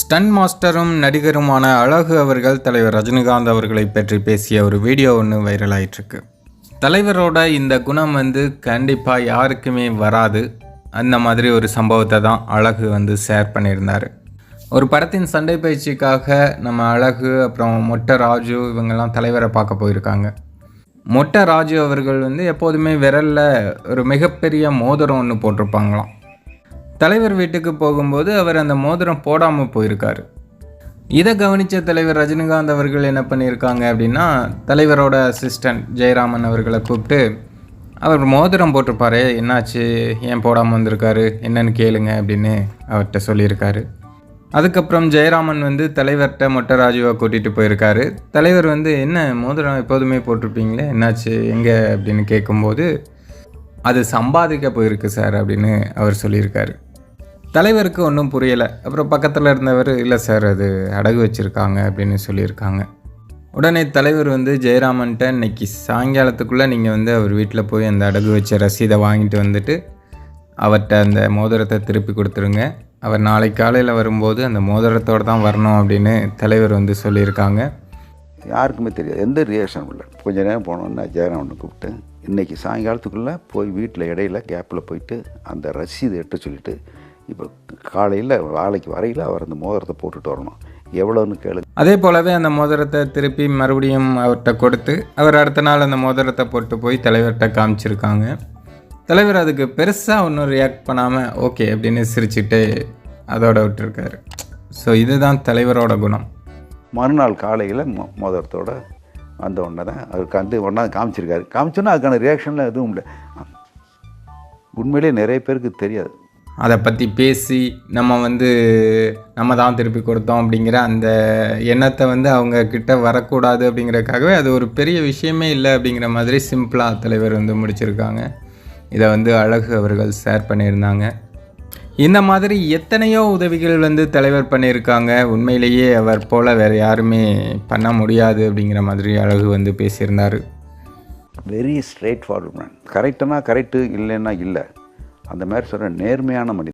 Stun மாஸ்டரும் நடிகருமான அழகு அவர்கள் தலைவர் ரஜினிகாந்த் அவர்களை பற்றி பேசிய ஒரு வீடியோ ஒன்று வைரல் ஆயிட்டிருக்கு. தலைவரோட இந்த குணம் வந்து கண்டிப்பாக யாருக்குமே வராது. அந்த மாதிரி ஒரு சம்பவத்தை தான் அழகு வந்து ஷேர் பண்ணியிருந்தார். ஒரு படத்தின் சண்டை பயிற்சிக்காக நம்ம அழகு அப்புறம் மொட்டை ராஜு இவங்கெல்லாம் தலைவரை பார்க்க போயிருக்காங்க. மொட்டை ராஜு அவர்கள் வந்து எப்போதுமே விரலில் ஒரு மிகப்பெரிய மோதிரம் ஒன்று போட்டிருப்பாங்களாம். தலைவர் வீட்டுக்கு போகும்போது அவர் அந்த மோதிரம் போடாமல் போயிருக்காரு. இதை கவனித்த தலைவர் ரஜினிகாந்த் அவர்கள் என்ன பண்ணியிருக்காங்க அப்படின்னா தலைவரோட அசிஸ்டன்ட் ஜெயராமன் அவர்களை கூப்பிட்டு அவர் மோதிரம் போட்டிருப்பாரு என்னாச்சு? ஏன் போடாமல் வந்திருக்காரு? என்னன்னு கேளுங்க அப்படின்னு அவர்கிட்ட சொல்லியிருக்காரு. அதுக்கப்புறம் ஜெயராமன் வந்து தலைவர்கிட்ட மொட்டை ராஜுவை கூட்டிகிட்டு போயிருக்காரு. தலைவர் வந்து என்ன மோதிரம் எப்போதுமே போட்டிருப்பீங்களே? என்னாச்சு? எங்கே? அப்படின்னு கேட்கும்போது அது சம்பாதிக்க போயிருக்கு சார் அப்படின்னு அவர் சொல்லியிருக்காரு. தலைவருக்கு ஒன்றும் புரியலை. அப்புறம் பக்கத்தில் இருந்தவர் இல்லை சார் அது அடகு வச்சுருக்காங்க அப்படின்னு சொல்லியிருக்காங்க. உடனே தலைவர் வந்து ஜெயராமன்ட்ட இன்னைக்கு சாயங்காலத்துக்குள்ளே நீங்கள் வந்து அவர் வீட்டில் போய் அந்த அடகு வச்ச ரசீதை வாங்கிட்டு வந்துட்டு அவர்கிட்ட அந்த மோதிரத்தை திருப்பி கொடுத்துருங்க. அவர் நாளைக்கு காலையில் வரும்போது அந்த மோதிரத்தோடு தான் வரணும் அப்படின்னு தலைவர் வந்து சொல்லியிருக்காங்க. யாருக்குமே தெரியாது. எந்த ரியாக்ஷனும் இல்லை. கொஞ்ச நேரம் போனோன்னா ஜெயராமனை கூப்பிட்டு இன்றைக்கி சாயங்காலத்துக்குள்ளே போய் வீட்டில் இடையில கேப்பில் போயிட்டு அந்த ரசீதை எட்ட சொல்லிவிட்டு இப்போ காலையில் வேலைக்கு வரையில் அவர் அந்த மோதிரத்தை போட்டுட்டு வரணும். எவ்வளோன்னு கேளு. அதே போலவே அந்த மோதிரத்தை திருப்பி மறுபடியும் அவர்கிட்ட கொடுத்து அவர் அடுத்த நாள் அந்த மோதிரத்தை போட்டு போய் தலைவர்கிட்ட காமிச்சிருக்காங்க. தலைவர் அதுக்கு பெருசாக ஒன்றும் ரியாக்ட் பண்ணாமல் ஓகே அப்படின்னு சிரிச்சுட்டு அதோட விட்டுருக்காரு. ஸோ இதுதான் தலைவரோட குணம். மறுநாள் காலையில் மோ மோதிரத்தோட வந்த உடனே தான் அவருக்கு வந்து ஒன்றா காமிச்சிருக்காரு. காமிச்சோன்னா அதுக்கான ரியாக்ஷன்லாம் எதுவும் இல்லை. உண்மையிலேயே நிறைய பேருக்கு தெரியாது. அதை பற்றி பேசி நம்ம வந்து நம்ம தான் திருப்பி கொடுத்தோம் அப்படிங்கிற அந்த எண்ணத்தை வந்து அவங்க கிட்ட வரக்கூடாது அப்படிங்கிறதுக்காகவே அது ஒரு பெரிய விஷயமே இல்லை அப்படிங்கிற மாதிரி சிம்பிளாக தலைவர் வந்து முடிச்சிருக்காங்க. இதை வந்து அழகு அவர்கள் ஷேர் பண்ணியிருந்தாங்க. இந்த மாதிரி எத்தனையோ உதவிகள் வந்து தலைவர் பண்ணியிருக்காங்க. உண்மையிலேயே அவர் போல் வேறு யாருமே பண்ண முடியாது அப்படிங்கிற மாதிரி அழகு வந்து பேசியிருந்தார். வெரி ஸ்ட்ரெயிட் ஃபார்வர்ட் மேன் கரெக்டுனா கரெக்டு இல்லைன்னா இல்லை. அந்த மாதிரி சொல்கிற நேர்மையான மனிதன்.